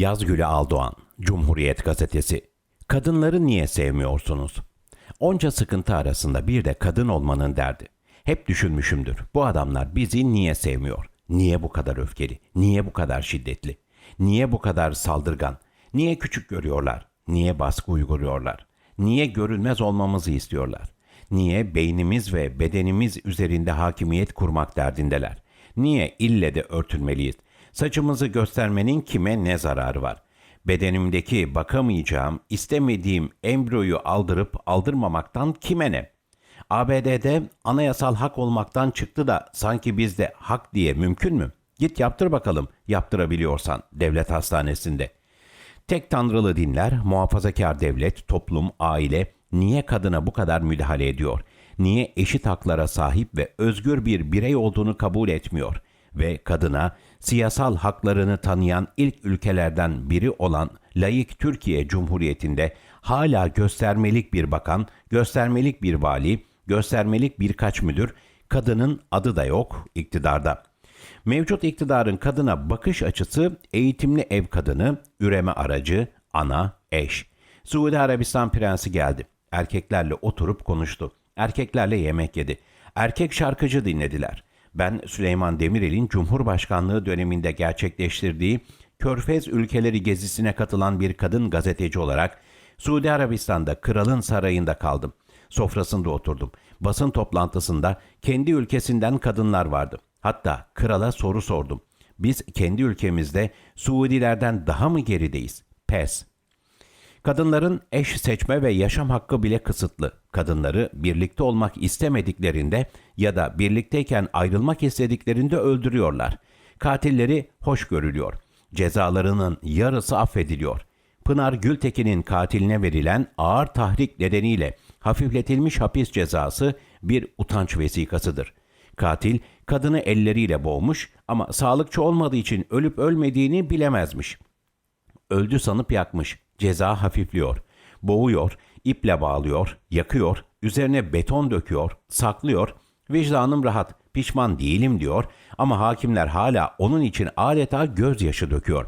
Yazgül'ü Aldoğan, Cumhuriyet Gazetesi. Kadınları niye sevmiyorsunuz? Onca sıkıntı arasında bir de kadın olmanın derdi. Hep düşünmüşümdür. Bu adamlar bizi niye sevmiyor? Niye bu kadar öfkeli? Niye bu kadar şiddetli? Niye bu kadar saldırgan? Niye küçük görüyorlar? Niye baskı uyguluyorlar? Niye görünmez olmamızı istiyorlar? Niye beynimiz ve bedenimiz üzerinde hakimiyet kurmak derdindeler? Niye ille de örtünmeliyiz? Saçımızı göstermenin kime ne zararı var? Bedenimdeki bakamayacağım, istemediğim embriyoyu aldırıp aldırmamaktan kime ne? ABD'de anayasal hak olmaktan çıktı da sanki bizde hak diye mümkün mü? Git yaptır bakalım yaptırabiliyorsan devlet hastanesinde. Tek tanrılı dinler, muhafazakar devlet, toplum, aile niye kadına bu kadar müdahale ediyor? Niye eşit haklara sahip ve özgür bir birey olduğunu kabul etmiyor? Ve kadına siyasal haklarını tanıyan ilk ülkelerden biri olan layık Türkiye Cumhuriyeti'nde hala göstermelik bir bakan, göstermelik bir vali, göstermelik birkaç müdür, kadının adı da yok iktidarda. Mevcut iktidarın kadına bakış açısı eğitimli ev kadını, üreme aracı, ana, eş. Suudi Arabistan prensi geldi. Erkeklerle oturup konuştu. Erkeklerle yemek yedi. Erkek şarkıcı dinlediler. Ben Süleyman Demirel'in Cumhurbaşkanlığı döneminde gerçekleştirdiği Körfez ülkeleri gezisine katılan bir kadın gazeteci olarak Suudi Arabistan'da kralın sarayında kaldım. Sofrasında oturdum. Basın toplantısında kendi ülkesinden kadınlar vardı. Hatta krala soru sordum. Biz kendi ülkemizde Suudilerden daha mı gerideyiz? Pes. Kadınların eş seçme ve yaşam hakkı bile kısıtlı. Kadınları birlikte olmak istemediklerinde ya da birlikteyken ayrılmak istediklerinde öldürüyorlar. Katilleri hoş görülüyor. Cezalarının yarısı affediliyor. Pınar Gültekin'in katiline verilen ağır tahrik nedeniyle hafifletilmiş hapis cezası bir utanç vesikasıdır. Katil kadını elleriyle boğmuş ama sağlıkçı olmadığı için ölüp ölmediğini bilemezmiş. Öldü sanıp yakmış. Ceza hafifliyor. Boğuyor, iple bağlıyor, yakıyor, üzerine beton döküyor, saklıyor. Vicdanım rahat, pişman değilim diyor ama hakimler hala onun için adeta gözyaşı döküyor.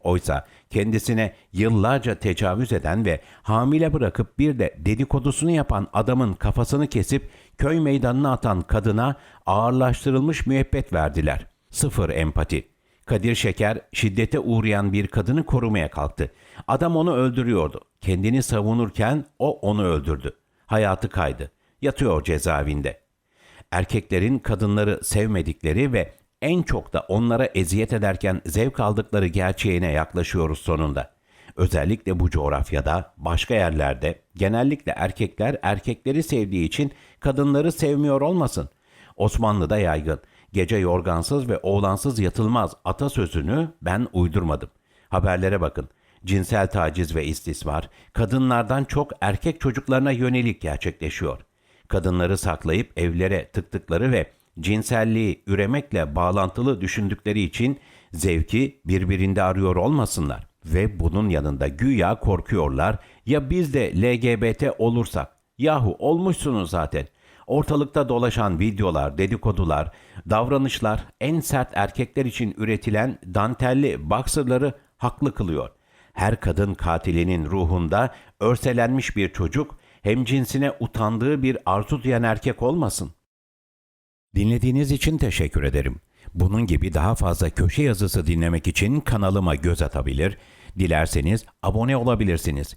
Oysa kendisine yıllarca tecavüz eden ve hamile bırakıp bir de dedikodusunu yapan adamın kafasını kesip köy meydanına atan kadına ağırlaştırılmış müebbet verdiler. Sıfır empati. Kadir Şeker şiddete uğrayan bir kadını korumaya kalktı. Adam onu öldürüyordu. Kendini savunurken o onu öldürdü. Hayatı kaydı. Yatıyor cezaevinde. Erkeklerin kadınları sevmedikleri ve en çok da onlara eziyet ederken zevk aldıkları gerçeğine yaklaşıyoruz sonunda. Özellikle bu coğrafyada, başka yerlerde genellikle erkekler erkekleri sevdiği için kadınları sevmiyor olmasın. Osmanlı'da yaygın. Gece yorgansız ve oğlansız yatılmaz atasözünü ben uydurmadım. Haberlere bakın. Cinsel taciz ve istismar kadınlardan çok erkek çocuklarına yönelik gerçekleşiyor. Kadınları saklayıp evlere tıktıkları ve cinselliği üremekle bağlantılı düşündükleri için zevki birbirinde arıyor olmasınlar. Ve bunun yanında güya korkuyorlar ya biz de LGBT olursak. Yahu olmuşsunuz zaten. Ortalıkta dolaşan videolar, dedikodular, davranışlar en sert erkekler için üretilen dantelli boxerları haklı kılıyor. Her kadın katilinin ruhunda örselenmiş bir çocuk, hem cinsine utandığı bir arzu duyan erkek olmasın. Dinlediğiniz için teşekkür ederim. Bunun gibi daha fazla köşe yazısı dinlemek için kanalıma göz atabilir, dilerseniz abone olabilirsiniz.